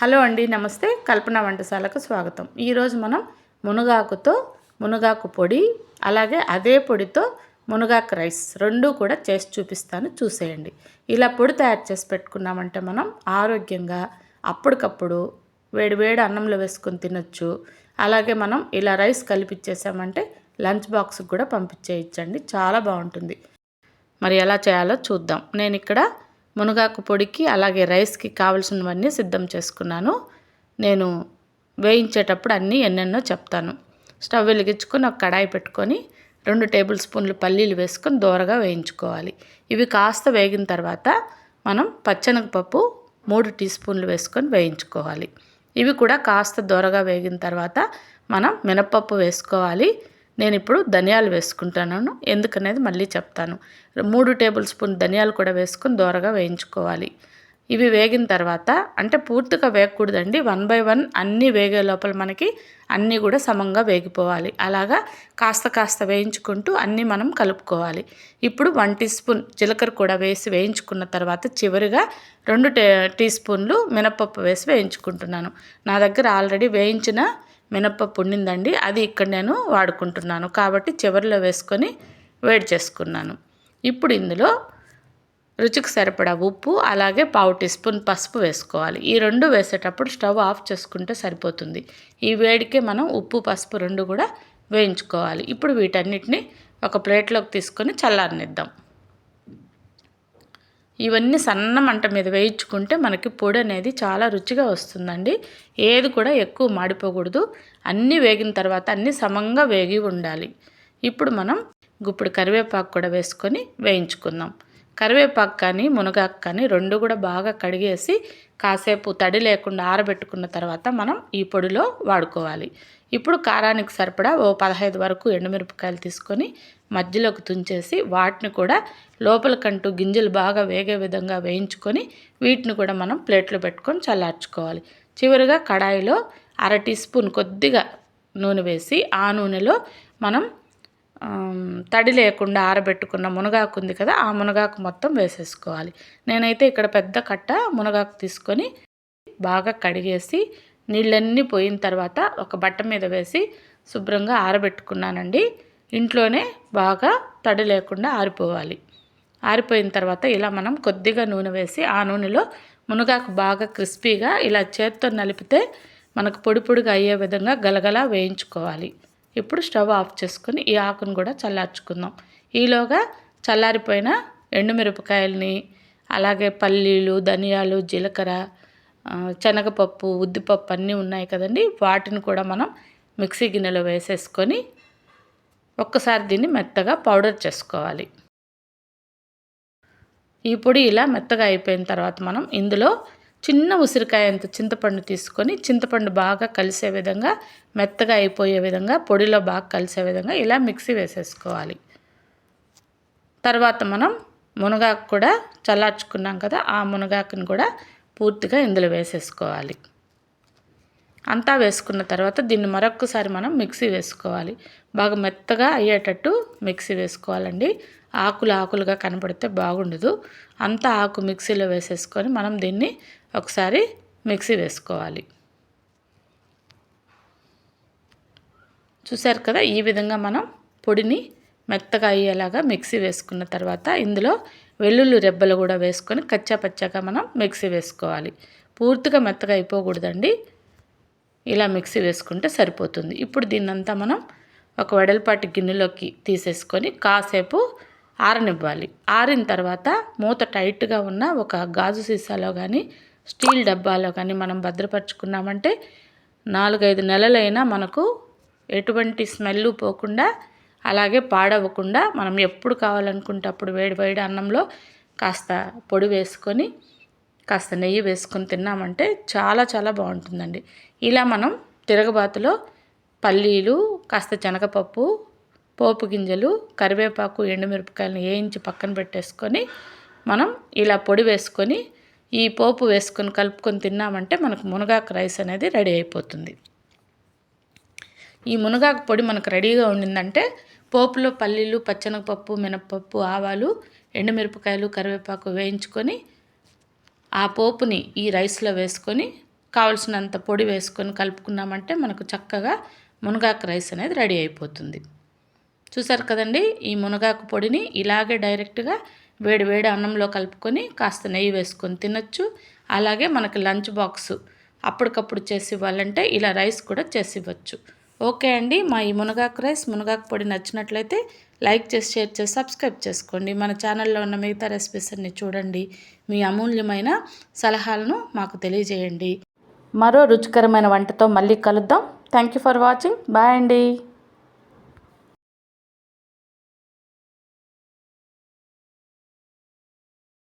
Hello అండి నమస్తే. కల్పన వంటశాలకు స్వాగతం. ఈరోజు మనం మునగాకుతో మునగాకు పొడి అలాగే అదే పొడితో మునగాకు రైస్ రెండూ కూడా చేసి చూపిస్తాను. చూసేయండి. ఇలా పొడి తయారు చేసి పెట్టుకున్నామంటే మనం ఆరోగ్యంగా అప్పటికప్పుడు వేడి వేడి అన్నంలో వేసుకొని తినొచ్చు. అలాగే మనం ఇలా రైస్ కలిపిచ్చేసామంటే లంచ్ బాక్స్కి కూడా పంపించేయచ్చండి. చాలా బాగుంటుంది. మరి ఎలా చేయాలో చూద్దాం. నేను ఇక్కడ మునగాకు పొడికి అలాగే రైస్కి కావలసినవన్నీ సిద్ధం చేసుకున్నాను. నేను వేయించేటప్పుడు అన్నీ ఎన్నెన్నో చెప్తాను. స్టవ్ వెలిగించుకొని ఒక కడాయి పెట్టుకొని రెండు టేబుల్ స్పూన్లు పల్లీలు వేసుకొని దోరగా వేయించుకోవాలి. ఇవి కాస్త వేగిన తర్వాత మనం పచ్చనగపప్పు మూడు టీ స్పూన్లు వేసుకొని వేయించుకోవాలి. ఇవి కూడా కాస్త దోరగా వేగిన తర్వాత మనం మినపప్పు వేసుకోవాలి. నేను ఇప్పుడు ధనియాలు వేసుకుంటున్నాను ఎందుకనేది మళ్ళీ చెప్తాను. మూడు టేబుల్ స్పూన్ ధనియాలు కూడా వేసుకొని దోరగా వేయించుకోవాలి. ఇవి వేగిన తర్వాత అంటే పూర్తిగా వేగకూడదండి. వన్ బై వన్ అన్నీ వేగే లోపల మనకి అన్నీ కూడా సమంగా వేగిపోవాలి. అలాగా కాస్త కాస్త వేయించుకుంటూ అన్నీ మనం కలుపుకోవాలి. ఇప్పుడు వన్ టీ స్పూన్ జీలకర్ర కూడా వేసి వేయించుకున్న తర్వాత చివరిగా రెండు టీ స్పూన్లు మినపప్పు వేసి వేయించుకుంటున్నాను. నా దగ్గర ఆల్రెడీ వేయించిన మినప్పప్పు ఉండిందండి. అది ఇక్కడ నేను వాడుకుంటున్నాను. కాబట్టి చివరిలో వేసుకొని వేడి చేసుకున్నాను. ఇప్పుడు ఇందులో రుచికి సరిపడా ఉప్పు అలాగే పావు టీ స్పూన్ పసుపు వేసుకోవాలి. ఈ రెండు వేసేటప్పుడు స్టవ్ ఆఫ్ చేసుకుంటే సరిపోతుంది. ఈ వేడికే మనం ఉప్పు పసుపు రెండు కూడా వేయించుకోవాలి. ఇప్పుడు వీటన్నిటిని ఒక ప్లేట్లోకి తీసుకొని చల్లారనిద్దాం. ఇవన్నీ సన్న మంట మీద వేయించుకుంటే మనకి పొడి అనేది చాలా రుచిగా వస్తుందండి. ఏది కూడా ఎక్కువ మాడిపోకూడదు. అన్నీ వేగిన తర్వాత అన్నీ సమంగా వేగి ఉండాలి. ఇప్పుడు మనం గుప్పుడు కరివేపాకు కూడా వేసుకొని వేయించుకుందాం. కరివేపాకు కానీ మునగాకు కానీ రెండు కూడా బాగా కడిగేసి కాసేపు తడి లేకుండా ఆరబెట్టుకున్న తర్వాత మనం ఈ పొడిలో వాడుకోవాలి. ఇప్పుడు కారానికి సరిపడా ఓ పదహైదు వరకు ఎండుమిరపకాయలు తీసుకొని మధ్యలోకి తుంచేసి వాటిని కూడా లోపలికంటూ గింజలు బాగా వేగే విధంగా వేయించుకొని వీటిని కూడా మనం ప్లేట్లో పెట్టుకొని చల్లార్చుకోవాలి. చివరిగా కడాయిలో అర టీ స్పూన్ కొద్దిగా నూనె వేసి ఆ నూనెలో మనం తడి లేకుండా ఆరబెట్టుకున్న మునగాకు ఉంది కదా ఆ మునగాకు మొత్తం వేసేసుకోవాలి. నేనైతే ఇక్కడ పెద్ద కట్ట మునగాకు తీసుకొని బాగా కడిగేసి నీళ్ళన్నీ పోయిన తర్వాత ఒక బట్ట మీద వేసి శుభ్రంగా ఆరబెట్టుకున్నానండి. ఇంట్లోనే బాగా తడి లేకుండా ఆరిపోవాలి. ఆరిపోయిన తర్వాత ఇలా మనం కొద్దిగా నూనె వేసి ఆ నూనెలో మునగాకు బాగా క్రిస్పీగా ఇలా చేత్తో నలిపితే మనకు పొడి పొడిగా అయ్యే విధంగా గలగల వేయించుకోవాలి. ఇప్పుడు స్టవ్ ఆఫ్ చేసుకుని ఈ ఆకును కూడా చల్లార్చుకుందాం. ఈలోగా చల్లారిపోయిన ఎండుమిరపకాయలని అలాగే పల్లీలు ధనియాలు జీలకర్ర శనగపప్పు ఉద్దిపప్పు అన్నీ ఉన్నాయి కదండి. వాటిని కూడా మనం మిక్సీ గిన్నెలో వేసేసుకొని ఒక్కసారి దీన్ని మెత్తగా పౌడర్ చేసుకోవాలి. ఈ పొడి ఇలా మెత్తగా అయిపోయిన తర్వాత మనం ఇందులో చిన్న ఉసిరికాయ అంత చింతపండు తీసుకొని చింతపండు బాగా కలిసే విధంగా మెత్తగా అయిపోయే విధంగా పొడిలో బాగా కలిసే విధంగా ఇలా మిక్సీ వేసేసుకోవాలి. తర్వాత మనం మునగాకు కూడా చల్లార్చుకున్నాం కదా ఆ మునగాకుని కూడా పూర్తిగా ఇందులో వేసేసుకోవాలి. అంతా వేసుకున్న తర్వాత దీన్ని మరొకసారి మనం మిక్సీ వేసుకోవాలి. బాగా మెత్తగా అయ్యేటట్టు మిక్సీ వేసుకోవాలండి. ఆకులు ఆకులుగా కనపడితే బాగుండదు. అంతా ఆకు మిక్సీలో వేసేసుకొని మనం దీన్ని ఒకసారి మిక్సీ వేసుకోవాలి. చూసారు కదా? ఈ విధంగా మనం పొడిని మెత్తగా అయ్యేలాగా మిక్సీ వేసుకున్న తర్వాత ఇందులో వెల్లుల్లి రెబ్బలు కూడా వేసుకొని కచ్చా పచ్చాగా మనం మిక్సీ వేసుకోవాలి. పూర్తిగా మెత్తగా అయిపోకూడదండి. ఇలా మిక్సీ వేసుకుంటే సరిపోతుంది. ఇప్పుడు దీన్నంతా మనం ఒక వెడల్పాటి గిన్నెలోకి తీసేసుకొని కాసేపు ఆరనివ్వాలి. ఆరిన తర్వాత మూత టైట్గా ఉన్న ఒక గాజు సీసాలో కానీ స్టీల్ డబ్బాలో కానీ మనం భద్రపరుచుకున్నామంటే నాలుగైదు నెలలైనా మనకు ఎటువంటి స్మెల్ పోకుండా అలాగే పాడవకుండా మనం ఎప్పుడు కావాలనుకుంటే అప్పుడు వేడి వేడి అన్నంలో కాస్త పొడి వేసుకొని కాస్త నెయ్యి వేసుకొని తిన్నామంటే చాలా చాలా బాగుంటుందండి. ఇలా మనం తిరగబాతులో పల్లీలు కాస్త శనగపప్పు పోపు గింజలు కరివేపాకు ఎండుమిరపకాయలను వేయించి పక్కన పెట్టేసుకొని మనం ఇలా పొడి వేసుకొని ఈ పోపు వేసుకొని కలుపుకొని తిన్నామంటే మనకు మునగాకు రైస్ అనేది రెడీ అయిపోతుంది. ఈ మునగాకు పొడి మనకు రెడీగా ఉండిందంటే పోపులో పల్లీలు పచ్చనగపప్పు మినపప్పు ఆవాలు ఎండుమిరపకాయలు కరివేపాకు వేయించుకొని ఆ పోపుని ఈ రైస్లో వేసుకొని కావలసినంత పొడి వేసుకొని కలుపుకున్నామంటే మనకు చక్కగా మునగాకు రైస్ అనేది రెడీ అయిపోతుంది. చూసారు కదండి? ఈ మునగాకు పొడిని ఇలాగే డైరెక్ట్గా వేడి వేడి అన్నంలో కలుపుకొని కాస్త నెయ్యి వేసుకొని తినచ్చు. అలాగే మనకి లంచ్ బాక్స్ అప్పటికప్పుడు చేసి ఇవ్వాలంటే ఇలా రైస్ కూడా చేసి ఇవ్వచ్చు. ఓకే అండి. మా ఈ మునగాకు రైస్ మునగాకు పొడి నచ్చినట్లయితే లైక్ చేసి షేర్ చేసి సబ్స్క్రైబ్ చేసుకోండి. మన ఛానల్లో ఉన్న మిగతా రెసిపీస్ అన్ని చూడండి. మీ అమూల్యమైన సలహాలను మాకు తెలియజేయండి. మరో రుచికరమైన వంటతో మళ్ళీ కలుద్దాం. Thank you for watching bye అండి.